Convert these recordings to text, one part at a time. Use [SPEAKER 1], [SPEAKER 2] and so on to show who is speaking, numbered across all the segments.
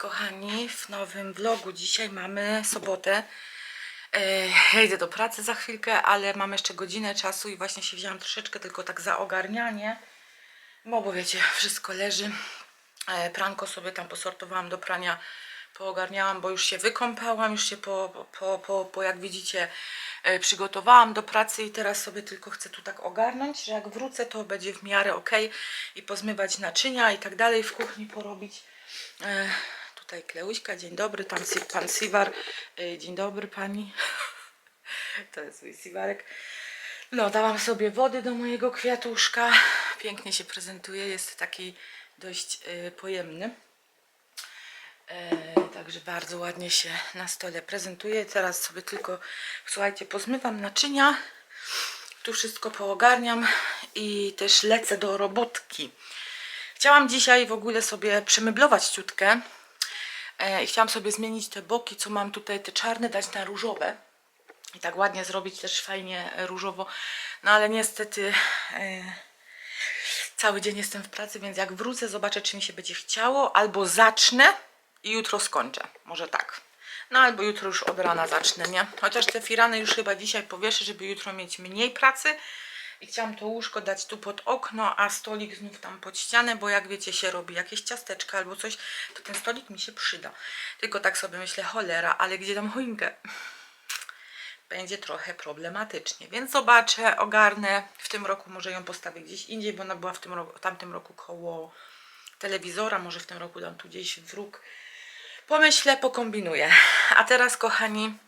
[SPEAKER 1] kochani, w nowym vlogu. Dzisiaj mamy sobotę. E, Ja idę do pracy za chwilkę, ale mam jeszcze godzinę czasu i właśnie się wzięłam troszeczkę tylko tak za ogarnianie. No bo wiecie, wszystko leży. E, Pranko sobie tam posortowałam do prania, poogarniałam, bo już się wykąpałam, już się po, po, po, po jak widzicie e, przygotowałam do pracy i teraz sobie tylko chcę tu tak ogarnąć, że jak wrócę to będzie w miarę ok i pozmywać naczynia i tak dalej w kuchni porobić. Tutaj Kleuśka, dzień dobry, tam pan Siwar, e, dzień dobry pani. To jest mój Siwarek. No, dałam sobie wody do mojego kwiatuszka. Pięknie się prezentuje, jest taki dość y, pojemny. E, także bardzo ładnie się na stole prezentuje. Teraz sobie tylko, słuchajcie, pozmywam naczynia. Tu wszystko poogarniam i też lecę do robotki. Chciałam dzisiaj w ogóle sobie przemeblować ciutkę. E, i chciałam sobie zmienić te boki, co mam tutaj, te czarne, dać na różowe i tak ładnie zrobić też fajnie różowo. No ale niestety e, cały dzień jestem w pracy, więc jak wrócę, zobaczę, czy mi się będzie chciało, albo zacznę i jutro skończę. Może tak. No albo jutro już od rana zacznę, nie? Chociaż te firany już chyba dzisiaj powieszę, żeby jutro mieć mniej pracy. I chciałam to łóżko dać tu pod okno, a stolik znów tam pod ścianę, bo jak wiecie, się robi jakieś ciasteczka albo coś, to ten stolik mi się przyda. Tylko tak sobie myślę, cholera, ale gdzie tam choinkę? będzie trochę problematycznie, więc zobaczę, ogarnę. W tym roku może ją postawię gdzieś indziej, bo ona była w tym roku, tamtym roku koło telewizora, może w tym roku dam tu gdzieś w róg. Pomyślę, pokombinuję. A teraz, kochani,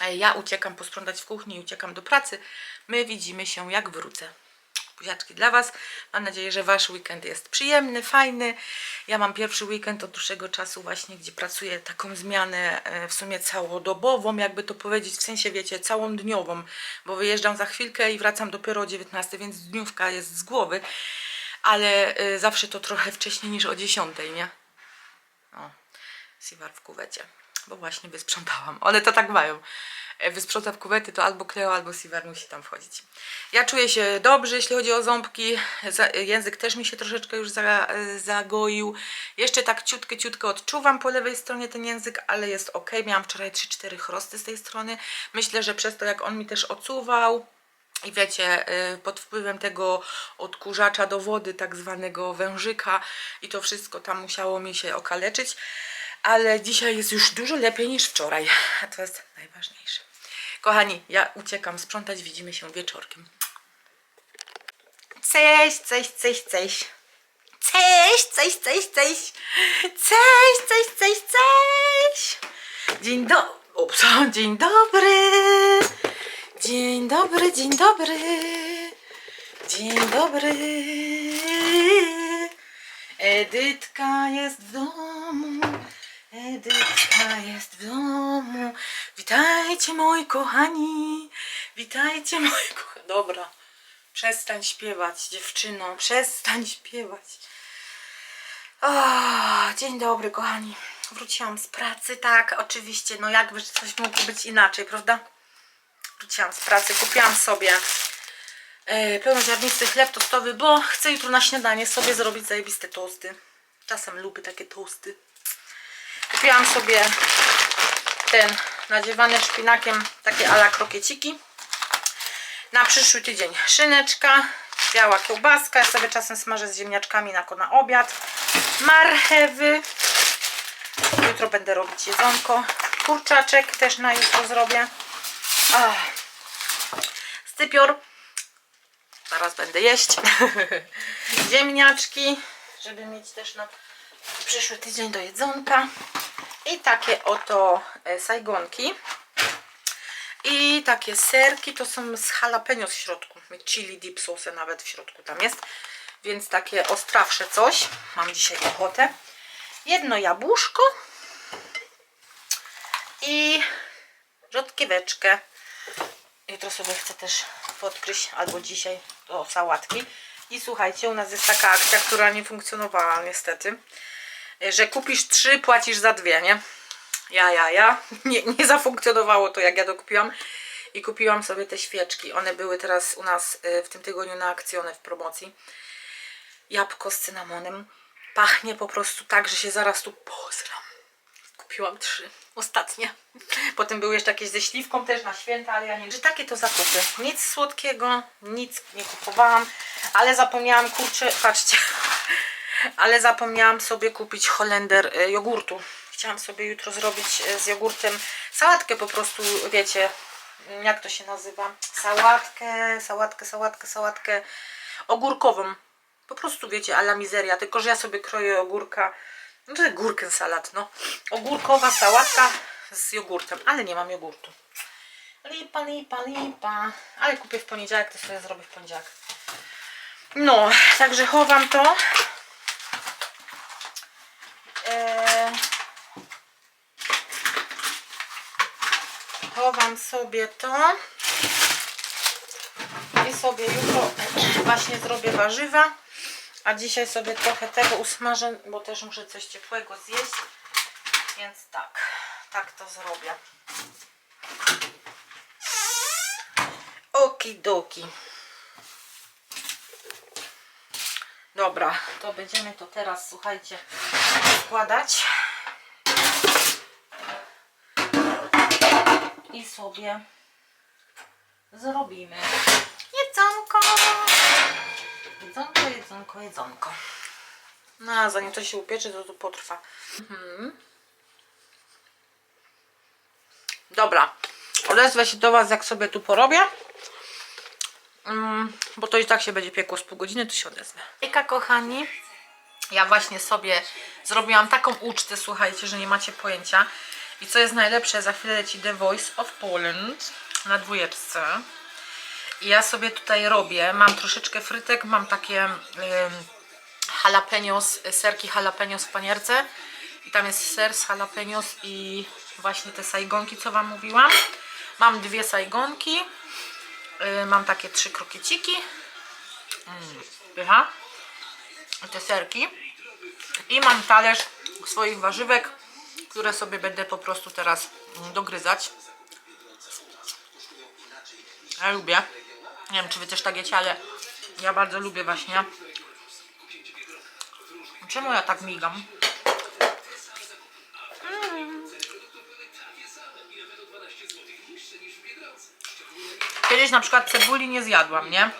[SPEAKER 1] ja uciekam posprzątać w kuchni uciekam do pracy. My widzimy się, jak wrócę. Buziaczki dla Was. Mam nadzieję, że Wasz weekend jest przyjemny, fajny. Ja mam pierwszy weekend od dłuższego czasu właśnie, gdzie pracuję taką zmianę e, w sumie całodobową, jakby to powiedzieć, w sensie wiecie, całą dniową, bo wyjeżdżam za chwilkę i wracam dopiero o 19, więc dniówka jest z głowy, ale e, zawsze to trochę wcześniej niż o 10, nie? O, Siwar w kuwecie, bo właśnie wysprzątałam. One to tak mają. E, Wysprząta w kuwety, to albo Kleo, albo Siwar musi tam wchodzić. Ja czuję się dobrze, jeśli chodzi o ząbki. Za, język też mi się troszeczkę już e, zagoił. Jeszcze tak ciutkę, ciutkę odczuwam po lewej stronie ten język, ale jest ok. Miałam wczoraj 3-4 chrosty z tej strony. Myślę, że przez to, jak on mi też ocuwał, i wiecie, pod wpływem tego odkurzacza do wody, tak zwanego wężyka i to wszystko tam musiało mi się okaleczyć, ale dzisiaj jest już dużo lepiej niż wczoraj, a to jest najważniejsze. Kochani, ja uciekam sprzątać, widzimy się wieczorkiem. Cześć, cześć, cześć, cześć. Cześć, cześć, cześć, cześć. Cześć, cześć, cześć, cześć. Dzień do... Ups, dzień dobry. Dzień dobry, dzień dobry. Dzień dobry. Edytka jest w domu. Edytka jest w domu. Witajcie moi kochani. Witajcie moi kochani. Dobra. Przestań śpiewać, dziewczyno. Przestań śpiewać. O, dzień dobry, kochani. Wróciłam z pracy, tak, oczywiście. No jakby coś mogło być inaczej, prawda? Wróciłam z pracy, kupiłam sobie e, pełnoziarnisty chleb tostowy, bo chcę jutro na śniadanie sobie zrobić zajebiste tosty. Czasem lubię takie tosty. Kupiłam sobie ten nadziewany szpinakiem, takie ala krokieciki. Na przyszły tydzień szyneczka, biała kiełbaska, ja sobie czasem smażę z ziemniaczkami na, na obiad. Marchewy. Jutro będę robić jedzonko. Kurczaczek też na jutro zrobię. Ach. Stypior. Zaraz będę jeść. Ziemniaczki, żeby mieć też na przyszły tydzień do jedzonka. I takie oto e, sajgonki. I takie serki, to są z jalapeno w środku. Chili dip sauce nawet w środku tam jest. Więc takie ostrawsze coś. Mam dzisiaj ochotę. Jedno jabłuszko. I rzodkieweczkę. Jutro sobie chcę też podgryźć, albo dzisiaj do sałatki. I słuchajcie, u nas jest taka akcja, która nie funkcjonowała niestety, że kupisz trzy, płacisz za dwie, nie? Ja, ja, ja. Nie, nie zafunkcjonowało to, jak ja to kupiłam. I kupiłam sobie te świeczki. One były teraz u nas y, w tym tygodniu na akcji, one w promocji. Jabłko z cynamonem. Pachnie po prostu tak, że się zaraz tu pozram. kupiłam trzy. Ostatnie. Potem były jeszcze jakieś ze śliwką też na święta, ale ja nie... Że takie to zakupy. Nic słodkiego, nic nie kupowałam, ale zapomniałam, kurczę, patrzcie, ale zapomniałam sobie kupić Holender y, jogurtu. Chciałam sobie jutro zrobić y, z jogurtem sałatkę po prostu, wiecie, jak to się nazywa? Sałatkę, sałatkę, sałatkę, sałatkę ogórkową. Po prostu wiecie, a la mizeria, tylko że ja sobie kroję ogórka, no to górkę salat, no. Ogórkowa sałatka z jogurtem, ale nie mam jogurtu. Lipa, lipa, lipa. Ale kupię w poniedziałek, to sobie zrobię w poniedziałek. No, także chowam to. Eee, chowam sobie to. I sobie jutro właśnie zrobię warzywa. A dzisiaj sobie trochę tego usmażę, bo też muszę coś ciepłego zjeść. Więc tak, tak to zrobię. Okidoki. Dobra, to będziemy to teraz, słuchajcie, składać. I sobie zrobimy jedzonko. Jedzonko, jedzonko, jedzonko. No, a zanim to się upiecze, to to potrwa. Mhm. Dobra, odezwę się do Was, jak sobie tu porobię. Mm, bo to i tak się będzie piekło z pół godziny, to się odezwę. Ika, kochani, ja właśnie sobie zrobiłam taką ucztę, słuchajcie, że nie macie pojęcia. I co jest najlepsze, za chwilę leci The Voice of Poland na dwójeczce. I ja sobie tutaj robię, mam troszeczkę frytek, mam takie ym, jalapenos, serki jalapenos w panierce. I tam jest ser z jalapenos i właśnie te sajgonki, co Wam mówiłam. Mam dwie sajgonki, mam takie trzy krokieciki, mm, pycha, te serki. I mam talerz swoich warzywek, które sobie będę po prostu teraz mm, dogryzać. Ja lubię. Nie wiem, czy wy też tak jecie, ale ja bardzo lubię właśnie. Czemu ja tak migam? Kiedyś na przykład cebuli nie zjadłam, nie?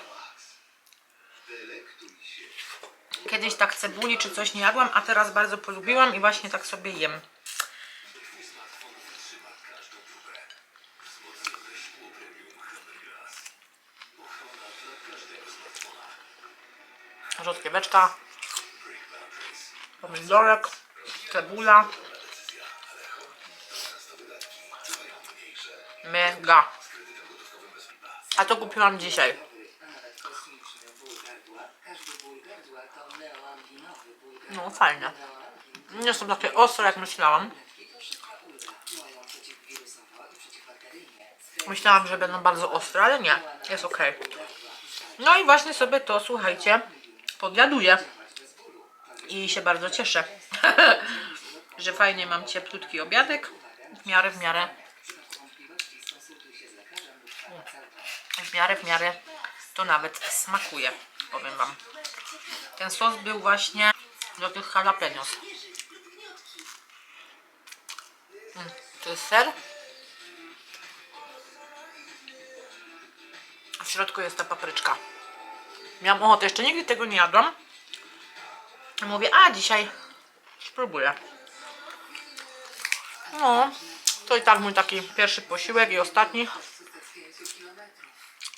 [SPEAKER 1] Kiedyś tak cebuli czy coś nie jadłam, a teraz bardzo polubiłam i właśnie tak sobie jem. rzodkieweczka, pomidorek, cebula. Mega. A to kupiłam dzisiaj. No fajne. Nie są takie ostre jak myślałam. Myślałam, że będą bardzo ostre, ale nie. Jest ok. No i właśnie sobie to, słuchajcie, podjaduję. I się bardzo cieszę, że fajnie mam cieplutki obiadek. W miarę, w miarę. Miarę, w miarę to nawet smakuje, powiem Wam. Ten sos był właśnie do tych jalapenos. Mm, To jest ser. A w środku jest ta papryczka. Miałam ochotę, jeszcze nigdy tego nie jadłam. Mówię, a dzisiaj spróbuję. No, to i tak mój taki pierwszy posiłek i ostatni.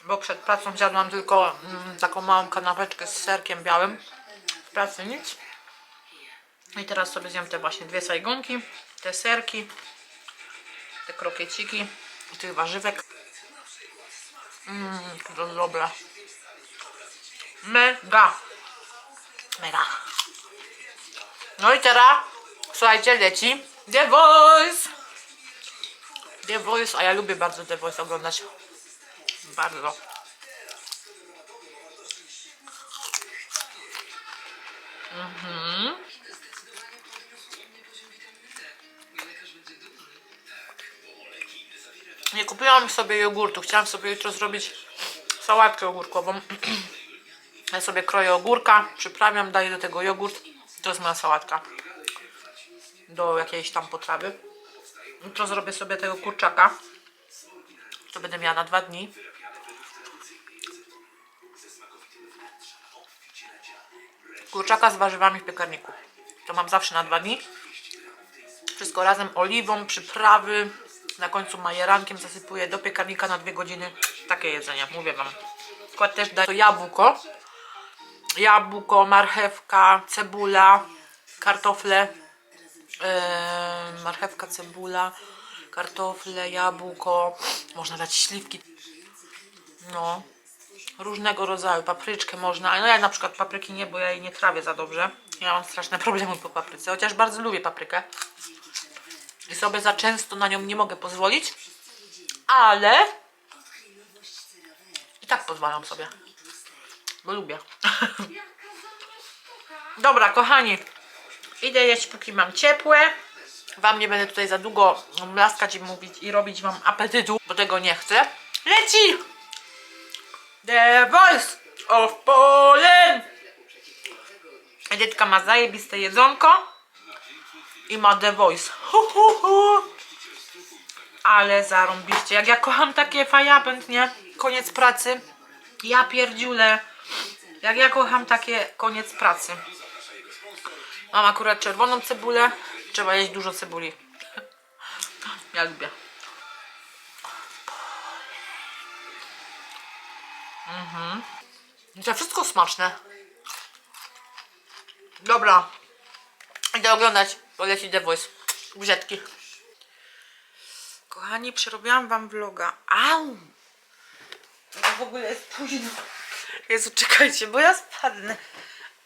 [SPEAKER 1] Bo przed pracą zjadłam tylko mm, taką małą kanapeczkę z serkiem białym. W pracy nic. I teraz sobie zjem te właśnie dwie sajgonki, te serki, te krokieciki i tych warzywek. Mmm, to dobre. Mega. Mega. No i teraz, słuchajcie, leci The Voice. The Voice, a ja lubię bardzo The Voice oglądać. Bardzo. Mhm. Nie kupiłam sobie jogurtu. Chciałam sobie jutro zrobić sałatkę ogórkową. Ja sobie kroję ogórka, przyprawiam, daję do tego jogurt. To jest moja sałatka. Do jakiejś tam potrawy.
[SPEAKER 2] Jutro zrobię sobie tego kurczaka. To będę miała na dwa dni. Kurczaka z warzywami w piekarniku. To mam zawsze na dwa dni. Wszystko razem, oliwą, przyprawy. Na końcu majerankiem zasypuję do piekarnika na dwie godziny. Takie jedzenie, mówię wam. Skład też daję to jabłko. Jabłko, marchewka, cebula, kartofle. Eee, marchewka, cebula, kartofle, jabłko. Można dać śliwki. No. Różnego rodzaju. Papryczkę można. No ja na przykład papryki nie, bo ja jej nie trawię za dobrze. Ja mam straszne problemy po papryce. Chociaż bardzo lubię paprykę. I sobie za często na nią nie mogę pozwolić. Ale i tak pozwalam sobie. Bo lubię. Dobra, kochani. Idę jeść, póki mam ciepłe. Wam nie będę tutaj za długo mlaskać i mówić i robić wam apetytu, bo tego nie chcę. Leci! The Voice of Poland! Edytka ma zajebiste jedzonko i ma The Voice. Hu, hu, hu. Ale zarąbiście. Jak ja kocham takie fajapęd, nie? Koniec pracy. Ja pierdziule. Jak ja kocham takie koniec pracy. Mam akurat czerwoną cebulę. Trzeba jeść dużo cebuli. Ja lubię. Mhm. To wszystko smaczne. Dobra. Idę oglądać, bo leci The Voice. Buziatki.
[SPEAKER 1] Kochani, przerobiłam wam vloga. Au! No w ogóle jest późno. Jezu, czekajcie, bo ja spadnę.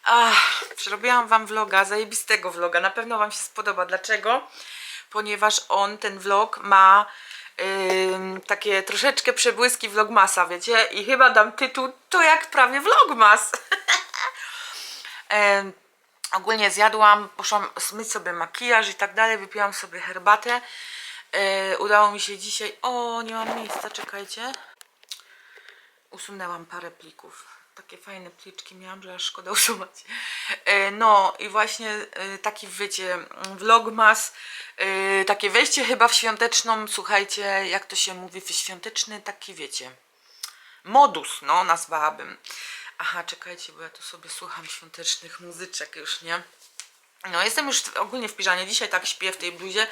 [SPEAKER 1] Ach, przerobiłam wam vloga, zajebistego vloga. Na pewno wam się spodoba. Dlaczego? Ponieważ on, ten vlog ma takie troszeczkę przebłyski vlogmasa, wiecie? I chyba dam tytuł To jak prawie vlogmas. Ogólnie zjadłam, poszłam zmyć sobie makijaż i tak dalej, wypiłam sobie herbatę. Udało mi się dzisiaj. O, nie mam miejsca, czekajcie. Usunęłam parę plików. Takie fajne pliczki miałam, że aż szkoda usuwać. E, no i właśnie e, taki wiecie, vlogmas, e, takie wejście chyba w świąteczną, słuchajcie, jak to się mówi, w świąteczny taki wiecie, modus, no nazwałabym. Aha, czekajcie, bo ja tu sobie słucham świątecznych muzyczek już, nie? No, jestem już ogólnie w piżamie. Dzisiaj tak śpię w tej bluzie,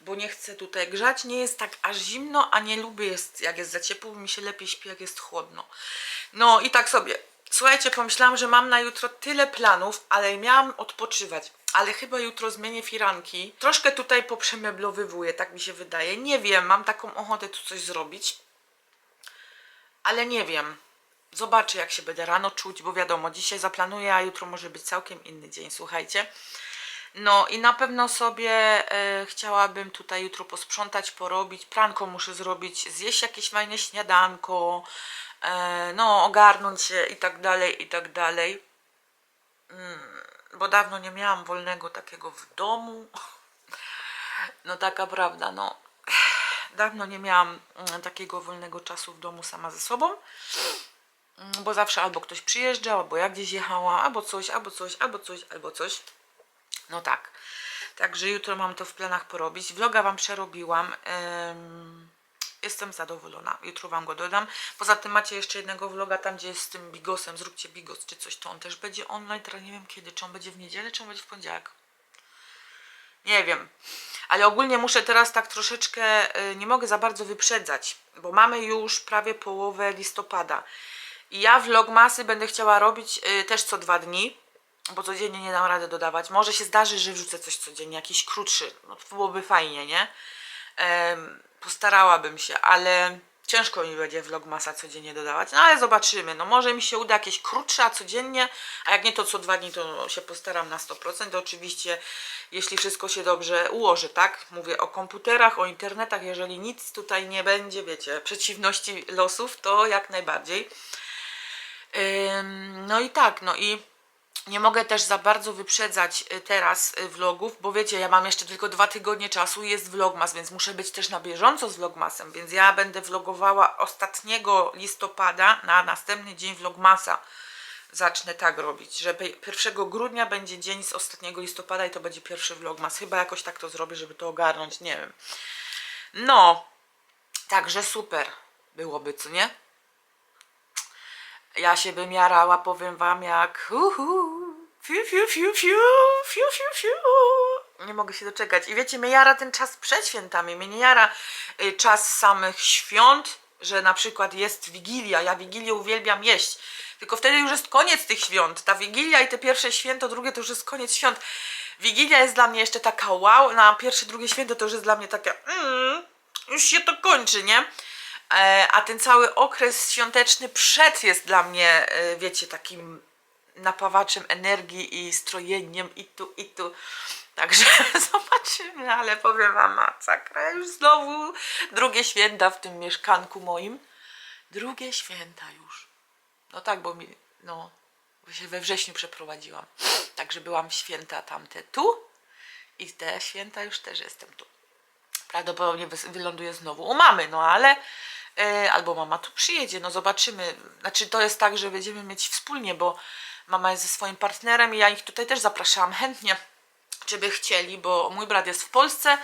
[SPEAKER 1] bo nie chcę tutaj grzać. Nie jest tak aż zimno, a nie lubię jest, jak jest za ciepło. Mi się lepiej śpi, jak jest chłodno. No i tak sobie. Słuchajcie, pomyślałam, że mam na jutro tyle planów, ale miałam odpoczywać. Ale chyba jutro zmienię firanki. Troszkę tutaj poprzemeblowywuję, tak mi się wydaje. Nie wiem, mam taką ochotę tu coś zrobić. Ale nie wiem. Zobaczę, jak się będę rano czuć, bo wiadomo, dzisiaj zaplanuję, a jutro może być całkiem inny dzień, słuchajcie. No i na pewno sobie e, chciałabym tutaj jutro posprzątać, porobić, pranko muszę zrobić, zjeść jakieś fajne śniadanko, e, no ogarnąć się i tak dalej, i tak dalej. Mm, bo dawno nie miałam wolnego takiego w domu. No taka prawda, no. Dawno nie miałam mm, takiego wolnego czasu w domu sama ze sobą. Mm, Bo zawsze albo ktoś przyjeżdżał, albo ja gdzieś jechała, albo coś, albo coś, albo coś, albo coś. No tak. Także jutro mam to w planach porobić. Vloga Wam przerobiłam. Jestem zadowolona. Jutro Wam go dodam. Poza tym macie jeszcze jednego vloga tam, gdzie jest z tym bigosem. Zróbcie bigos czy coś. To on też będzie online. Teraz nie wiem kiedy. Czy on będzie w niedzielę, czy on będzie w poniedziałek. Nie wiem. Ale ogólnie muszę teraz tak troszeczkę, y, nie mogę za bardzo wyprzedzać, bo mamy już prawie połowę listopada. I ja vlogmasy będę chciała robić y, też co dwa dni, bo codziennie nie dam rady dodawać. Może się zdarzy, że wrzucę coś codziennie, jakiś krótszy. No, to byłoby fajnie, nie? Em, postarałabym się, ale ciężko mi będzie vlogmasa codziennie dodawać. No ale zobaczymy. No może mi się uda jakieś krótsze, a codziennie, a jak nie to co dwa dni, to się postaram na 100%. Oczywiście, jeśli wszystko się dobrze ułoży, tak? Mówię o komputerach, o internetach. Jeżeli nic tutaj nie będzie, wiecie, przeciwności losów, to jak najbardziej. No i tak, no i nie mogę też za bardzo wyprzedzać y, teraz y, vlogów, bo wiecie, ja mam jeszcze tylko dwa tygodnie czasu i jest vlogmas, więc muszę być też na bieżąco z vlogmasem, więc ja będę vlogowała ostatniego listopada na następny dzień vlogmasa. Zacznę tak robić, że pe- 1 grudnia będzie dzień z ostatniego listopada i to będzie pierwszy vlogmas. Chyba jakoś tak to zrobię, żeby to ogarnąć, nie wiem. No, także super byłoby, co nie? Ja się bym jarała, powiem wam, jak uhu, fiu, fiu, fiu, fiu, fiu, fiu, fiu. Nie mogę się doczekać. I wiecie, mnie jara ten czas przed świętami, mnie nie jara y, czas samych świąt, że na przykład jest Wigilia, ja Wigilię uwielbiam jeść, tylko wtedy już jest koniec tych świąt. Ta Wigilia i te pierwsze święto, drugie to już jest koniec świąt. Wigilia jest dla mnie jeszcze taka wow, na pierwsze, drugie święto to już jest dla mnie takie mm, już się to kończy, nie? E, a ten cały okres świąteczny przed jest dla mnie, e, wiecie, takim napawaczem energii i strojeniem i tu, i tu. Także zobaczymy, ale powiem wam, masakra, już znowu drugie święta w tym mieszkanku moim. Drugie święta już. No tak, bo mi, no, bo się we wrześniu przeprowadziłam. Także byłam święta tamte tu i te święta już też jestem tu prawdopodobnie wyląduje znowu u mamy, no ale albo mama tu przyjedzie, no zobaczymy. Znaczy to jest tak, że będziemy mieć wspólnie, bo mama jest ze swoim partnerem i ja ich tutaj też zapraszałam chętnie, czy by chcieli, bo mój brat jest w Polsce,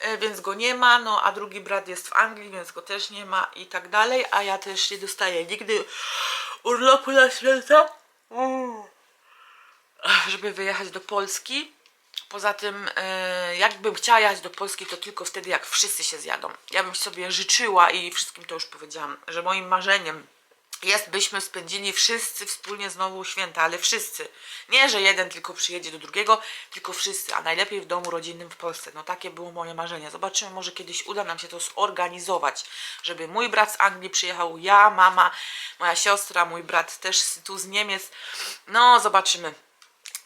[SPEAKER 1] e, więc go nie ma, no a drugi brat jest w Anglii, więc go też nie ma i tak dalej, a ja też nie dostaję nigdy urlopu na święta, żeby wyjechać do Polski. Poza tym, e, jakbym chciała jechać do Polski, to tylko wtedy, jak wszyscy się zjadą. Ja bym sobie życzyła i wszystkim to już powiedziałam, że moim marzeniem jest, byśmy spędzili wszyscy wspólnie znowu święta, ale wszyscy. Nie, że jeden tylko przyjedzie do drugiego, tylko wszyscy, a najlepiej w domu rodzinnym w Polsce. No takie było moje marzenie. Zobaczymy, może kiedyś uda nam się to zorganizować, żeby mój brat z Anglii przyjechał, ja, mama, moja siostra, mój brat też tu z Niemiec. No, zobaczymy.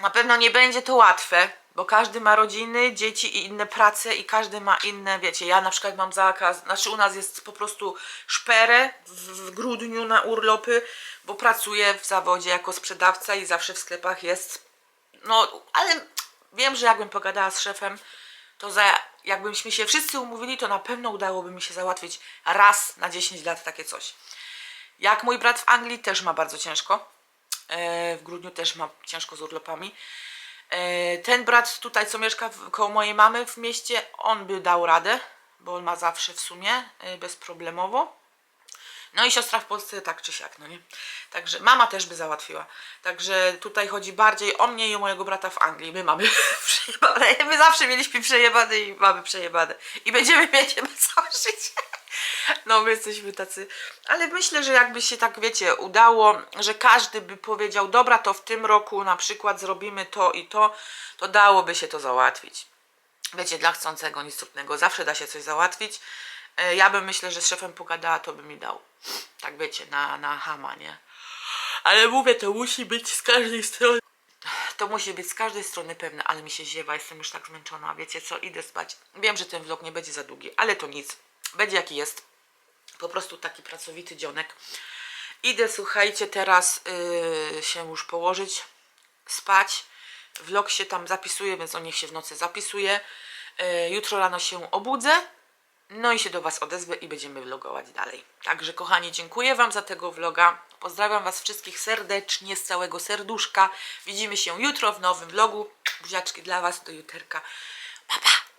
[SPEAKER 1] Na pewno nie będzie to łatwe, bo każdy ma rodziny, dzieci i inne prace i każdy ma inne, wiecie, ja na przykład mam zakaz, znaczy u nas jest po prostu szperę w, w grudniu na urlopy, bo pracuję w zawodzie jako sprzedawca i zawsze w sklepach jest, no, ale wiem, że jakbym pogadała z szefem, to za, jakbyśmy się wszyscy umówili, to na pewno udałoby mi się załatwić raz na 10 lat takie coś. Jak mój brat w Anglii też ma bardzo ciężko. E, w grudniu też ma ciężko z urlopami. E, Ten brat tutaj, co mieszka koło mojej mamy w mieście, on by dał radę, bo on ma zawsze w sumie e, bezproblemowo. No i siostra w Polsce tak czy siak, no nie? Także mama też by załatwiła. Także tutaj chodzi bardziej o mnie i o mojego brata w Anglii. My mamy przejebane. My zawsze mieliśmy przejebane i mamy przejebane. I będziemy mieć chyba całe życie. No, my jesteśmy tacy. Ale myślę, że jakby się tak, wiecie, udało, że każdy by powiedział, dobra, to w tym roku na przykład zrobimy to i to, to dałoby się to załatwić. Wiecie, dla chcącego nic trudnego, zawsze da się coś załatwić. E, Ja bym myślę, że z szefem pogadała, to by mi dał. Tak wiecie, na, na hama, nie? Ale mówię, to musi być z każdej strony. To musi być z każdej strony pewne, ale mi się ziewa, jestem już tak zmęczona. Wiecie co, idę spać. Wiem, że ten vlog nie będzie za długi, ale to nic. Będzie jaki jest. Po prostu taki pracowity dzionek. Idę, słuchajcie, teraz yy, się już położyć, spać. Vlog się tam zapisuje, więc on niech się w nocy zapisuje. Yy, jutro rano się obudzę. No i się do Was odezwę i będziemy vlogować dalej. Także kochani, dziękuję Wam za tego vloga. Pozdrawiam Was wszystkich serdecznie, z całego serduszka. Widzimy się jutro w nowym vlogu. Buziaczki dla Was, do juterka. Pa, pa!